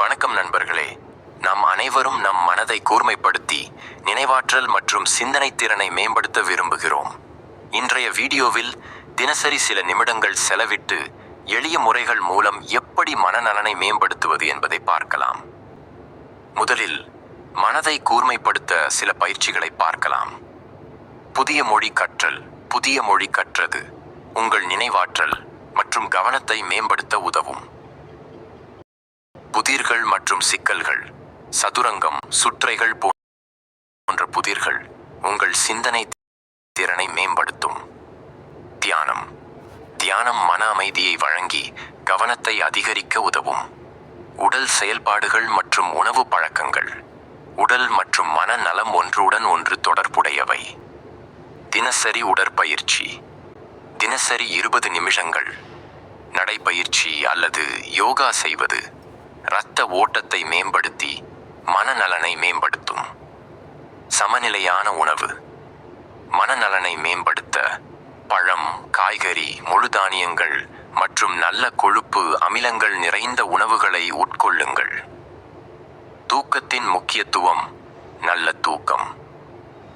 வணக்கம் நண்பர்களே. நாம் அனைவரும் நம் மனதை கூர்மைப்படுத்தி நினைவாற்றல் மற்றும் சிந்தனை திறனை மேம்படுத்த விரும்புகிறோம். இன்றைய வீடியோவில் தினசரி சில நிமிடங்கள் செலவிட்டு எளிய முறைகள் மூலம் எப்படி மனநலனை மேம்படுத்துவது என்பதை பார்க்கலாம். முதலில் மனதை கூர்மைப்படுத்த சில பயிற்சிகளை பார்க்கலாம். புதிய மொழி கற்றல் புதிய மொழி கற்றது உங்கள் நினைவாற்றல் மற்றும் கவனத்தை மேம்படுத்த உதவும். புதிர்கள் மற்றும் சிக்கல்கள் சதுரங்கம் சுற்றைகள் போன்ற புதிர்கள் உங்கள் சிந்தனை திறனை மேம்படுத்தும். தியானம். தியானம் மன அமைதியை வழங்கி கவனத்தை அதிகரிக்க உதவும். உடல் செயல்பாடுகள் மற்றும் உணவு பழக்கங்கள். உடல் மற்றும் மன நலம் ஒன்றுடன் ஒன்று தொடர்புடையவை. தினசரி உடற்பயிற்சி. தினசரி இருபது நிமிஷங்கள். நடைப்பயிற்சி அல்லது யோகா செய்வது இரத்த ஓட்டத்தை மேம்படுத்தி மனநலனை மேம்படுத்தும். சமநிலையான உணவு. மனநலனை மேம்படுத்த பழம் காய்கறி முழு தானியங்கள் மற்றும் நல்ல கொழுப்பு அமிலங்கள் நிறைந்த உணவுகளை உட்கொள்ளுங்கள். தூக்கத்தின் முக்கியத்துவம் நல்ல தூக்கம்.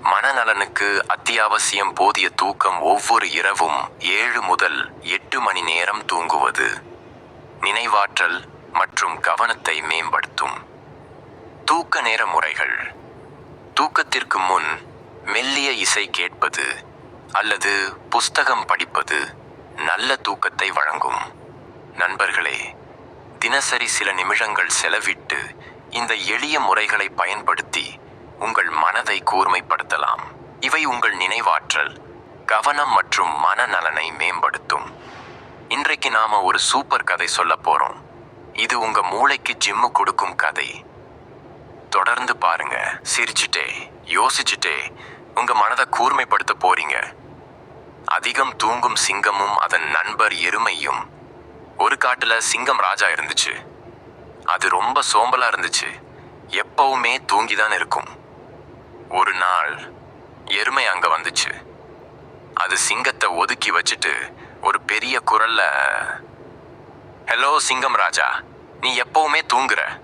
மனநலனுக்கு அத்தியாவசியம் போதிய தூக்கம் ஒவ்வொரு இரவும் ஏழு முதல் எட்டு மணி நேரம் தூங்குவது. நினைவாற்றல் மற்றும் கவனத்தை மேம்படுத்தும். தூக்க நேர முறைகள். தூக்கத்திற்கு முன் மெல்லிய இசை கேட்பது அல்லது புஸ்தகம் படிப்பது நல்ல தூக்கத்தை வழங்கும். நண்பர்களே தினசரி சில நிமிடங்கள் செலவிட்டு இந்த எளிய முறைகளை பயன்படுத்தி உங்கள் மனதை கூர்மைப்படுத்தலாம். இவை உங்கள் நினைவாற்றல் கவனம் மற்றும் மனநலனை மேம்படுத்தும். இன்றைக்கு நாம ஒரு சூப்பர் கதை சொல்ல போறோம். இது உங்க மூளைக்கு ஜிம்மு கொடுக்கும் கதை. தொடர்ந்து பாருங்க. சிரிச்சுட்டே யோசிச்சுட்டே உங்க மனதை கூர்மைப்படுத்த போறீங்க. அதிகம் தூங்கும் சிங்கமும் அதன் நண்பர் எருமையும். ஒரு காட்டுல சிங்கம் ராஜா இருந்துச்சு. அது ரொம்ப சோம்பலா இருந்துச்சு. எப்பவுமே தூங்கிதான் இருக்கும். ஒரு நாள் எருமை அங்க வந்துச்சு. அது சிங்கத்தை ஒதுக்கி வச்சுட்டு ஒரு பெரிய குரல்ல ஹலோ சிங்கம் ராஜா. நீ எப்பவுமே தூங்குற.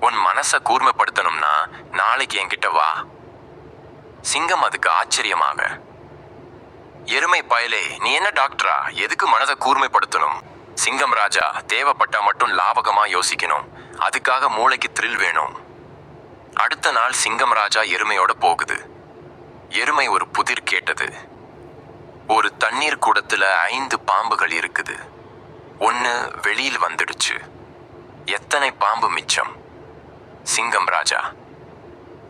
உன் மனசை கூர்மைப்படுத்தணும்னா நாளைக்கு என்கிட்ட வா. சிங்கம் அதுக்கு ஆச்சரியமாக. எருமை பயலே நீ என்ன டாக்டரா? எதுக்கு மனதை கூர்மைப்படுத்தணும்? சிங்கம் ராஜா தேவைப்பட்டா மட்டும் லாபகமா யோசிக்கணும். அதுக்காக மூளைக்கு த்ரில் வேணும். அடுத்த நாள் சிங்கம் ராஜா எருமையோட போகுது. எருமை ஒரு புதிர் கேட்டது. ஒரு தண்ணீர் கூடத்துல ஐந்து பாம்புகள் இருக்குது. ஒன்று வெளியில் வந்துடுச்சு. எத்தனை பாம்பு மிச்சம்? சிங்கம் ராஜா.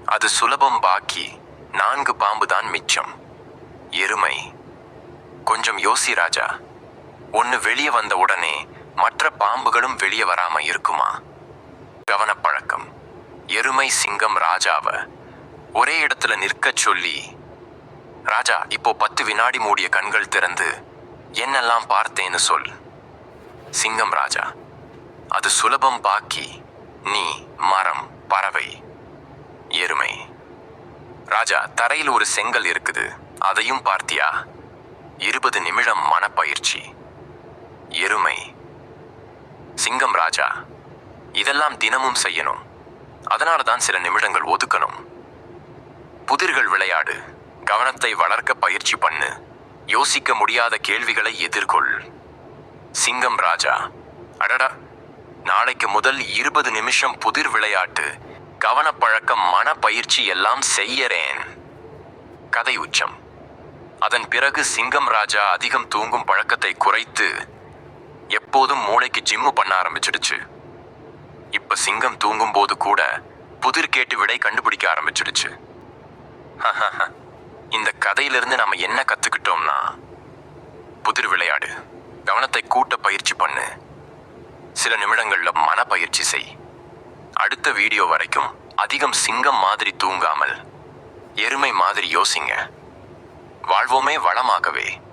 அது சுலபம் பாக்கி நான்கு பாம்பு தான் மிச்சம். எருமை. கொஞ்சம் யோசி ராஜா. ஒன்று வெளியே வந்த உடனே மற்ற பாம்புகளும் வெளியே வராம இருக்குமா? கவனப்பழக்கம். எருமை சிங்கம் ராஜாவ. ஒரே இடத்துல நிற்கச் சொல்லி ராஜா இப்போ பத்து வினாடி மூடிய கண்கள் திறந்து என்னெல்லாம் பார்த்தேன்னு சொல். சிங்கம் ராஜா. அது சுலபம் பாக்கி நீ மரம் பறவை எருமை. ராஜா தரையில் ஒரு செங்கல் இருக்குது. அதையும் பார்த்தியா? இருபது நிமிடம் மனப்பயிற்சி. எருமை. சிங்கம் ராஜா இதெல்லாம் தினமும் செய்யணும். அதனால தான் சில நிமிடங்கள் ஒதுக்கணும். புதிர்கள் விளையாடு. கவனத்தை வளர்க்க பயிற்சி பண்ணு. யோசிக்க முடியாத கேள்விகளை எதிர்கொள். சிங்கம் ராஜா. அடடா நாளைக்கு முதல் இருபது நிமிஷம் புதிர் விளையாட்டு கவனப்பழக்கம் மனப்பயிற்சி எல்லாம் செய்யறேன். கதை உச்சம். அதன் பிறகு சிங்கம் ராஜா அதிகம் தூங்கும் பழக்கத்தை குறைத்து எப்போதும் மூளைக்கு ஜிம்மு பண்ண ஆரம்பிச்சிடுச்சு. இப்ப சிங்கம் தூங்கும் போது கூட புதிர் கேட்டு விடை கண்டுபிடிக்க ஆரம்பிச்சிடுச்சு. இந்த கதையிலிருந்து நாம என்ன கத்துக்கிட்டோம்னா புதிர் விளையாடு. கவனத்தை கூட்ட பயிற்சி பண்ணு. சில நிமிடங்கள்ல மன பயிற்சி செய். அடுத்த வீடியோ வரைக்கும் அதிகம் சிங்கம் மாதிரி தூங்காமல் எருமை மாதிரி யோசிங்க. வாழ்வோமே வளமாகவே.